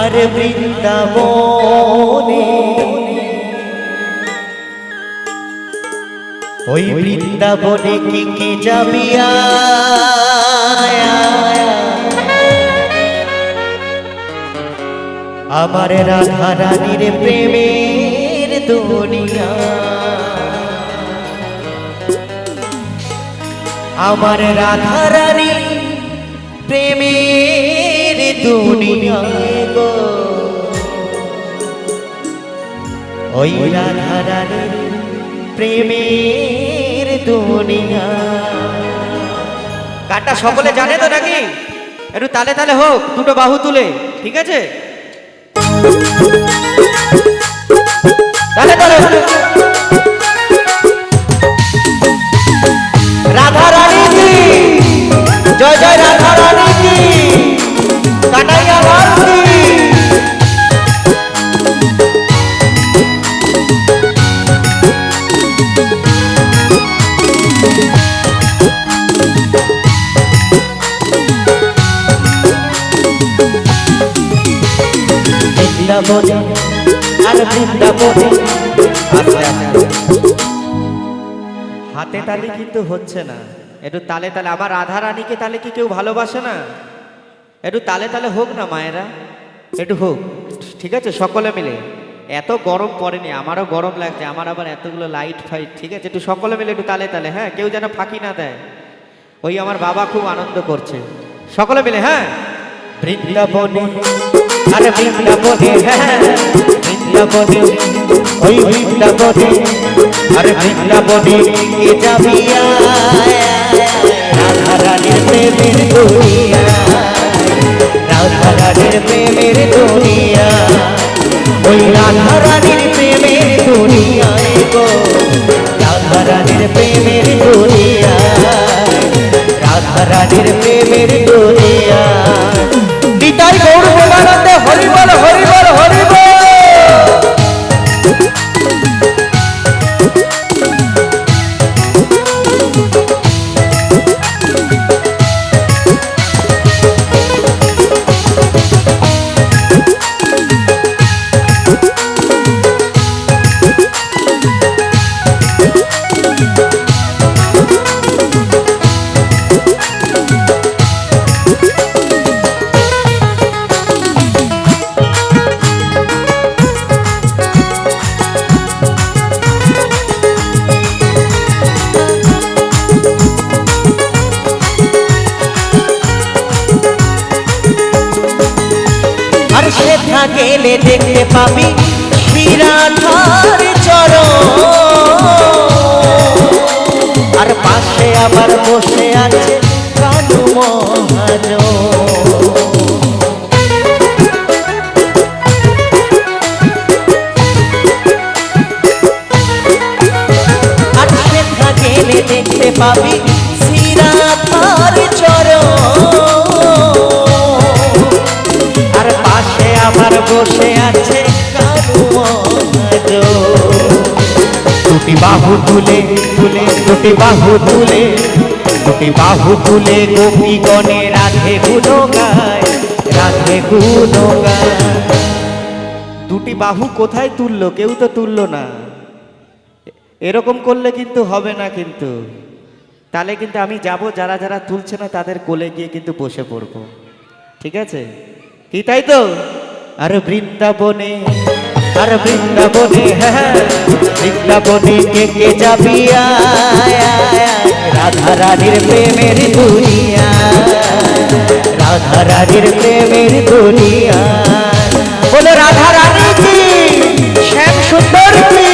আর বৃন্দাবনে ওই বৃন্দাবনে কে কে যাবিয়া আমার রাধা রানীর প্রেমের দুনিয়া। আমার রাধা রানী প্রেমের ওই রাধা রানীর প্রেমের দুনিয়া। গানটা সকলে জানে তো নাকি? একটু তালে তালে হোক, দুটো বাহু তুলে, ঠিক আছে? তালে তালে হাতে তালে কিন্তু হচ্ছে না। একটু তালে তালে আমার রাধা রানীকে তালে কি কেউ ভালোবাসে না? একটু তালে তালে হোক না মায়েরা। একটু হোক, ঠিক আছে, সকলে মিলে। এত গরম পড়েনি, আমারও গরম লাগছে, আমার আবার এতগুলো লাইট ফাইট ঠিক আছে, একটু সকলে মিলে একটু তালে তালে হ্যাঁ কেউ যেন ফাঁকি না দেয়। ওই আমার বাবা খুব আনন্দ করছে। সকলে মিলে হ্যাঁ? বৃন্দাবনে আরে বৃন্দাবনে বৃন্দাবনে ওই বৃন্দাবনে আরে বৃন্দাবনে কে যাবি রাধা রানীর প্রেমের দুনিয়া গেলে দেখতে পাবি বিরাধার চরণ। আর পাশে আবার বসে আছে কানু মহাজন। দেখতে পাবি দুটি বাহু তুলে তুলে, দুটি বাহু তুলে, দুটি বাহু তুলে রাধে গুনো গায় রাধে গায় দুটি বাহু কোথায় তুললো? কেউ তো তুললো না। এরকম করলে কিন্তু হবে না কিন্তু। তাহলে কিন্তু আমি যাব, যারা যারা তুলছে না তাদের কোলে গিয়ে কিন্তু বসে পড়ব। ঠিক আছে? কি তাই তো? আর বৃন্দাবনে আর বৃন্দাবনে হ্যাঁ বৃন্দাবনে কে কে যাবি? রাধা রানীর প্রেমের দুনিয়া। রাধা রানীর প্রেমের দুনিয়া। বলে, রাধা রানী কি শ্যাম সুন্দর কি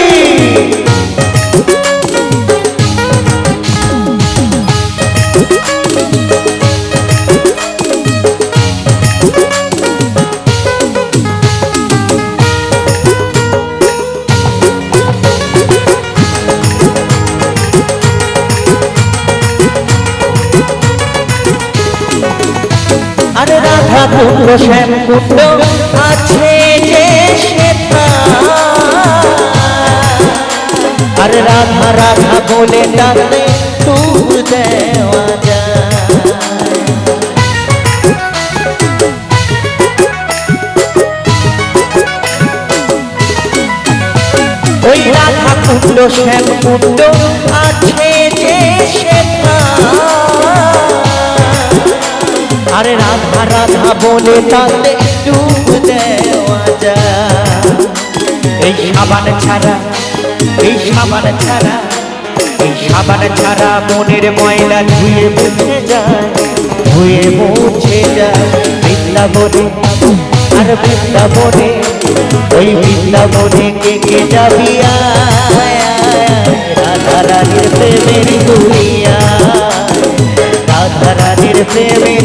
রাধা কুণ্ড শ্যাম কুণ্ড আছে যে আর রাধা রাধা বলে ডাকলে তুর ওই রাধা কুণ্ড শ্যাম কুণ্ড রাধা বলে তাতে ডুব দেওয়া যায়। এই সাবান ছাড়া, এই সাবান ছাড়া, এই সাবান ছাড়া মনের ময়লা ধুয়ে মুছে যায়, ধুয়ে মুছে যায়। বৃন্দাবনে, আর বৃন্দাবনে, ওই বৃন্দাবনে কে কে যাবি রাধা রানীর প্রেমের দুনিয়া, রাধা প্রেমের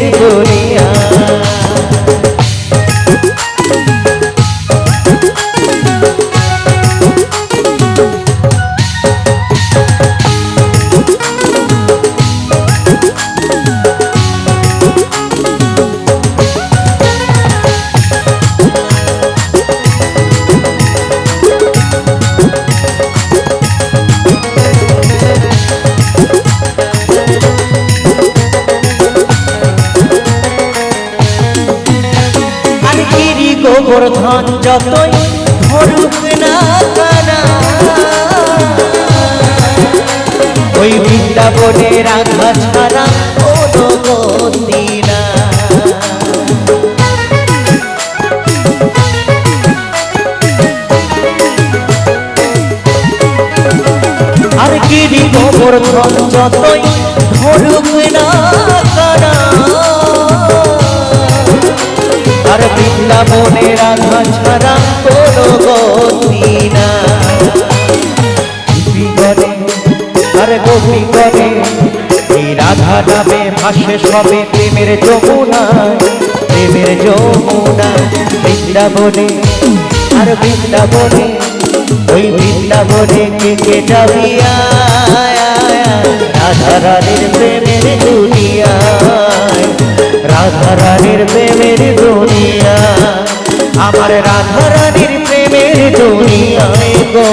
গিরি গোবর্ধন যতই ধরুক না ওই বৃন্দাবনে রাখা ছাড়া কোনো গতি না আর গিরি যতই ধরুক না কানা আর বৃন্দাবনে রাধা ছাড়া কোনো গতি না গোপীগণে আর গোপীগণে এই রাধা নামে ভাসে সবে প্রেমের যমুনা। প্রেমের যমুনা বৃন্দাবনে আর বৃন্দাবনে ওই বৃন্দাবনে কে কে যাবি আয়, আয়, রাধা রানীর প্রেমের দুনিয়ায় রাধা রানীর প্রেমের দুনিয়া আমার রাধা রানীর প্রেমের দুনিয়ায় গো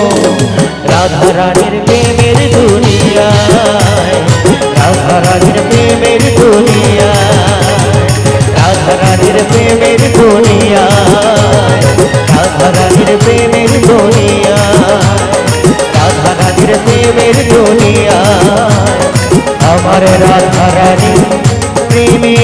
রাধা রানীর প্রেমের দুনিয়ায় রাধা রানীর প্রেমের দুনিয়ায় রাধা রানীর প্রেমের দুনিয়ায় রাধা রানীর প্রেমের দুনিয়ায় রাধা রানীর প্রেমের দুনিয়ায়। আমার রাধারানী প্রেমী।